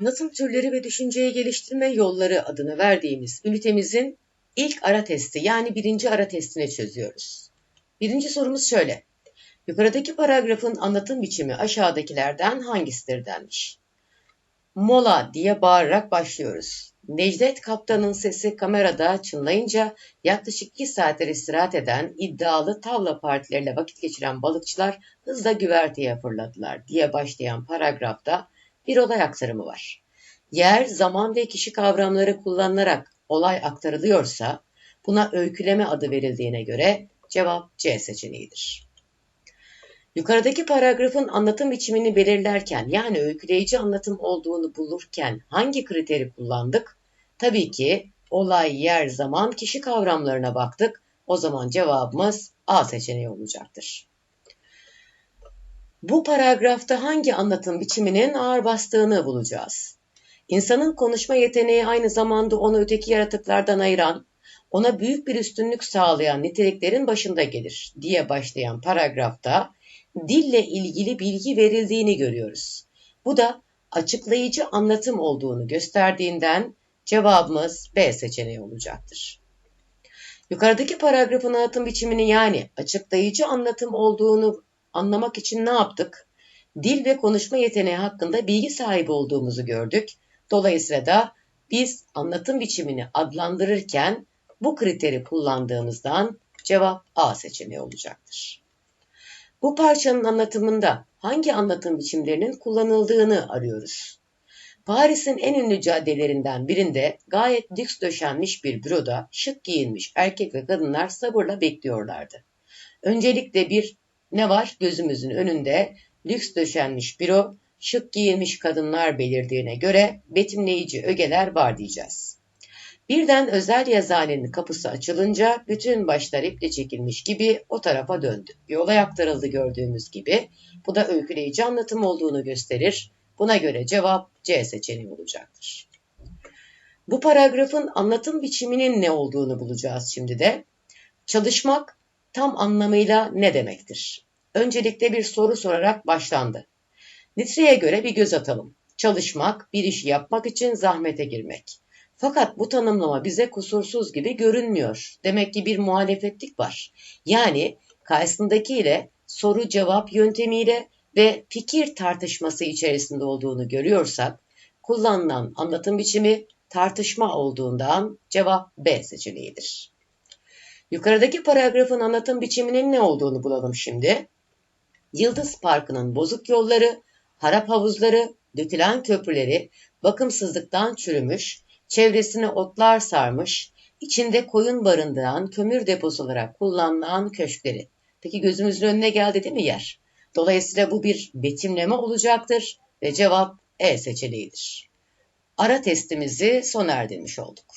Anlatım türleri ve düşünceyi geliştirme yolları adını verdiğimiz ünitemizin ilk ara testi yani birinci ara testini çözüyoruz. Birinci sorumuz şöyle. Yukarıdaki paragrafın anlatım biçimi aşağıdakilerden hangisidir denmiş. Mola diye bağırarak başlıyoruz. Necdet Kaptan'ın sesi kamerada çınlayınca yaklaşık 2 saatler istirahat eden iddialı tavla partileriyle vakit geçiren balıkçılar hızla güverteye fırladılar diye başlayan paragrafta bir olay aktarımı var. Yer, zaman ve kişi kavramları kullanılarak olay aktarılıyorsa buna öyküleme adı verildiğine göre cevap C seçeneğidir. Yukarıdaki paragrafın anlatım biçimini belirlerken yani öyküleyici anlatım olduğunu bulurken hangi kriteri kullandık? Tabii ki olay, yer, zaman, kişi kavramlarına baktık. O zaman cevabımız A seçeneği olacaktır. Bu paragrafta hangi anlatım biçiminin ağır bastığını bulacağız. İnsanın konuşma yeteneği aynı zamanda onu öteki yaratıklardan ayıran, ona büyük bir üstünlük sağlayan niteliklerin başında gelir diye başlayan paragrafta dille ilgili bilgi verildiğini görüyoruz. Bu da açıklayıcı anlatım olduğunu gösterdiğinden cevabımız B seçeneği olacaktır. Yukarıdaki paragrafın anlatım biçimini yani açıklayıcı anlatım olduğunu anlamak için ne yaptık? Dil ve konuşma yeteneği hakkında bilgi sahibi olduğumuzu gördük. Dolayısıyla da biz anlatım biçimini adlandırırken bu kriteri kullandığımızdan cevap A seçeneği olacaktır. Bu parçanın anlatımında hangi anlatım biçimlerinin kullanıldığını arıyoruz. Paris'in en ünlü caddelerinden birinde gayet lüks döşenmiş bir büroda şık giyinmiş erkek ve kadınlar sabırla bekliyorlardı. Öncelikle bir ne var gözümüzün önünde lüks döşenmiş büro, şık giyinmiş kadınlar belirdiğine göre betimleyici ögeler var diyeceğiz. Birden özel yazıhanenin kapısı açılınca bütün başlar iple çekilmiş gibi o tarafa döndü. Bir olay aktarıldı gördüğümüz gibi. Bu da öyküleyici anlatım olduğunu gösterir. Buna göre cevap C seçeneği olacaktır. Bu paragrafın anlatım biçiminin ne olduğunu bulacağız şimdi de. Çalışmak tam anlamıyla ne demektir? Öncelikle bir soru sorarak başlandı. Nitre'ye göre bir göz atalım. Çalışmak, bir işi yapmak için zahmete girmek. Fakat bu tanımlama bize kusursuz gibi görünmüyor. Demek ki bir muhalefetlik var. Yani karşısındaki ile soru cevap yöntemiyle ve fikir tartışması içerisinde olduğunu görüyorsak, kullanılan anlatım biçimi tartışma olduğundan cevap B seçeneğidir. Yukarıdaki paragrafın anlatım biçiminin ne olduğunu bulalım şimdi. Yıldız Parkı'nın bozuk yolları, harap havuzları, dökülen köprüleri, bakımsızlıktan çürümüş, çevresine otlar sarmış, içinde koyun barındıran kömür deposu olarak kullanılan köşkleri. Peki gözümüzün önüne geldi değil mi yer? Dolayısıyla bu bir betimleme olacaktır ve cevap E seçeneğidir. Ara testimizi sona erdirmiş olduk.